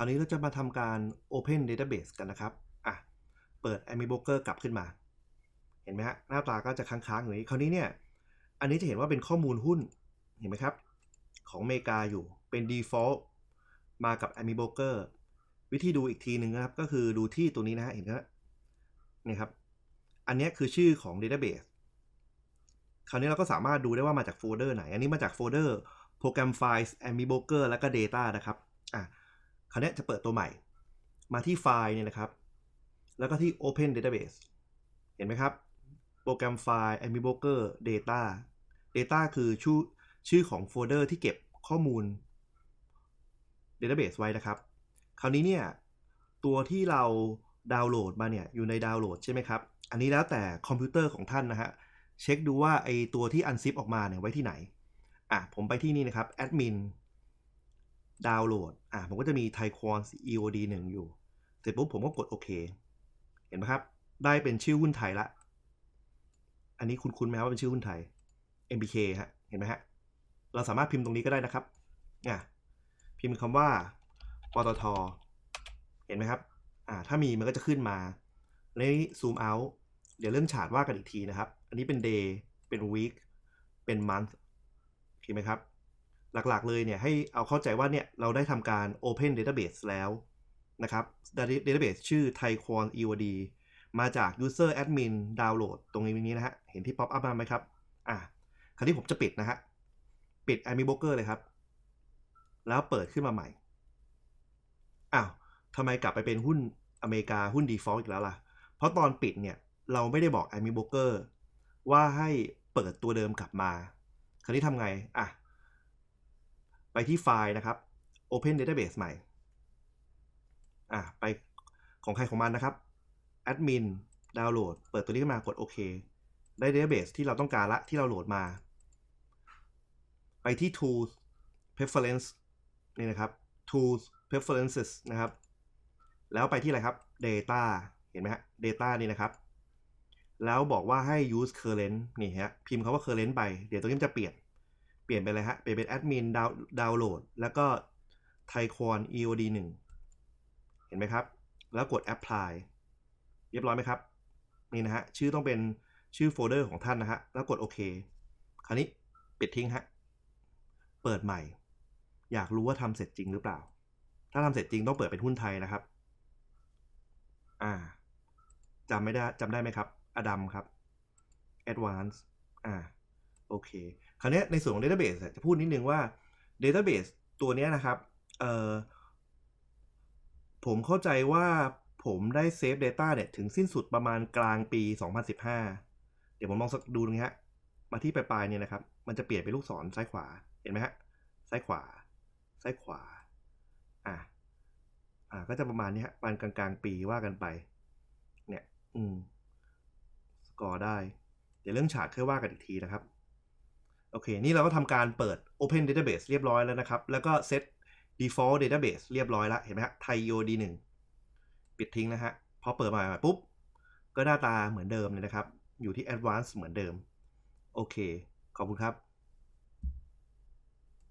ราวนี้เราจะมาทำการ Open Database กันนะครับอะเปิด a m i b o k e r กลับขึ้นมา เห็นไหมฮะหน้าตาก็จะค้างๆอย่างนี้คราวนี้เนี่ย อันนี้จะเห็นว่าเป็นข้อมูลหุ้นเห็นไหมครับ ของอเมริกาอยู่เป็น default มากับ a m i b o k e r วิธีดูอีกทีหนึ่งนะครับ ก็คือดูที่ตัวนี้นะฮะเห็นไหมครับนี่ครับ อันนี้คือชื่อของ database คราวนี้เราก็สามารถดูได้ว่ามาจากโฟลเดอร์ไหน อันนี้มาจากโฟลเดอร์ program files a m i b o k e r แล้วก็ data นะครับอะ คราวนี้จะเปิดตัวใหม่ มาที่ไฟล์เนี่ยนะครับ แล้วก็ที่ Open Database เห็นไหมครับ โปรแกรมไฟล์ a m i b o k e r Data Data คือชื่อชื่อของโฟลเดอร์ที่เก็บข้อมูล Database ไว้นะครับ คราวนี้เนี่ย ตัวที่เราดาวน์โหลดมาเนี่ย อยู่ในดาวน์โหลดใช่ไหมครับ อันนี้แล้วแต่คอมพิวเตอร์ของท่านนะฮะ เช็คดูว่าไอตัวที่ unzip ออกมาเนี่ยไว้ที่ไหน อะ ผมไปที่นี่นะครับ admin ดาวน์โหลด อะผมก็จะมี Taiwan EOD 1 อยู่ เสร็จปุ๊บผมก็กดโอเค เห็นไหมครับ ได้เป็นชื่อหุ้นไทยละ อันนี้คุณคุ้นไหมว่าเป็นชื่อหุ้นไทย MBK ฮะ เห็นไหมฮะ เราสามารถพิมพ์ตรงนี้ก็ได้นะครับ อะ พิมพ์คำว่า ปตท เห็นไหมครับ อ่า ถ้ามีมันก็จะขึ้นมาแล้วซูมเอาเดี๋ยวเรื่องฉาดว่ากันอีกทีนะครับ อันนี้เป็น day เป็น week เป็น month โอเคไหมครับ หลักๆ เลยเนี่ยให้เอาเข้าใจว่าเนี่ยเราได้ทำการ Open Database แล้วนะครับ Database ชื่อ Taiwan EOD มาจาก User Admin Download ตรงนี้นะฮะ เห็นที่ Pop up มาไหมครับ อะ คราวนี้ผมจะปิดนะฮะ ปิด a m i b o k e r เลยครับ แล้วเปิดขึ้นมาใหม่ อ้าวทำไมกลับไปเป็นหุ้นอเมริกาหุ้น default อีกแล้วล่ะ เพราะตอนปิดเนี่ย เราไม่ได้บอก a m i b o k e r ว่าให้เปิดตัวเดิมกลับมา คราวนี้ทำไง อะ ไปที่ไฟล์นะครับ Open Database ใหม่ อะ ไปของใครของมันนะครับ Admin ดาวน์โหลด เปิดตัวนี้ขึ้นมากดโอเค ได้ Database ที่เราต้องการละที่เราโหลดมา ไปที่ Tools Preference นี่นะครับ Tools Preferences นะครับ แล้วไปที่อะไรครับ Data เห็นไหมฮะ Data นี่นะครับแล้วบอกว่าให้ use current นี่ฮะ พิมพ์คาว่า current ไป เดี๋ยวตัวนี้มันจะเปลี่ยน ปลี่ยนไปเลยฮะ เปลี่ยนเป็น admin ดาวดาวน์โหลด แล้วก็ Taiwan EOD 1 เห็นไหมครับ แล้วกด apply เรียบร้อยไหมครับ นี่นะฮะ ชื่อต้องเป็นชื่อโฟลเดอร์ของท่านนะฮะ แล้วกดโอเค คราวนี้ปิดทิ้งฮะ เปิดใหม่ อยากรู้ว่าทำเสร็จจริงหรือเปล่า ถ้าทำเสร็จจริงต้องเปิดเป็นหุ้นไทยนะครับ อ่าจำไม่ได้จำได้ไหมครับ อดัมครับ advance อ่า โอเค คราวนี้ในส่วนของ database จะพูดนิดนึงว่า database ตัวนี้นะครับ เอ่อ ผมเข้าใจว่าผมได้เซฟ data เนี่ย ถึงสิ้นสุดประมาณกลางปี 2015 เดี๋ยวผมลองสักดูตรงนี้ฮะ มาที่ปลายๆเนี่ยนะครับ มันจะเปลี่ยนเป็นลูกศรซ้ายขวา เห็นไหมฮะ ซ้ายขวา ซ้ายขวา อ่าอ่า ก็จะประมาณนี้ฮะประมาณกลางๆ ปีว่ากันไป เนี่ย อืม สกอร์ได้ เดี๋ยวเรื่องฉากค่อยว่ากันอีกทีนะครับ โอเค นี่เราก็ทำการเปิด Open Database เรียบร้อยแล้วนะครับ แล้วก็เซต Default Database เรียบร้อยแล้ว เห็นไหมฮะ Thai EOD 1ปิดทิ้งนะฮะ พอเปิดมาปุ๊บ ก็หน้าตาเหมือนเดิมเลยนะครับ อยู่ที่ Advanced เหมือนเดิม โอเค ขอบคุณครับ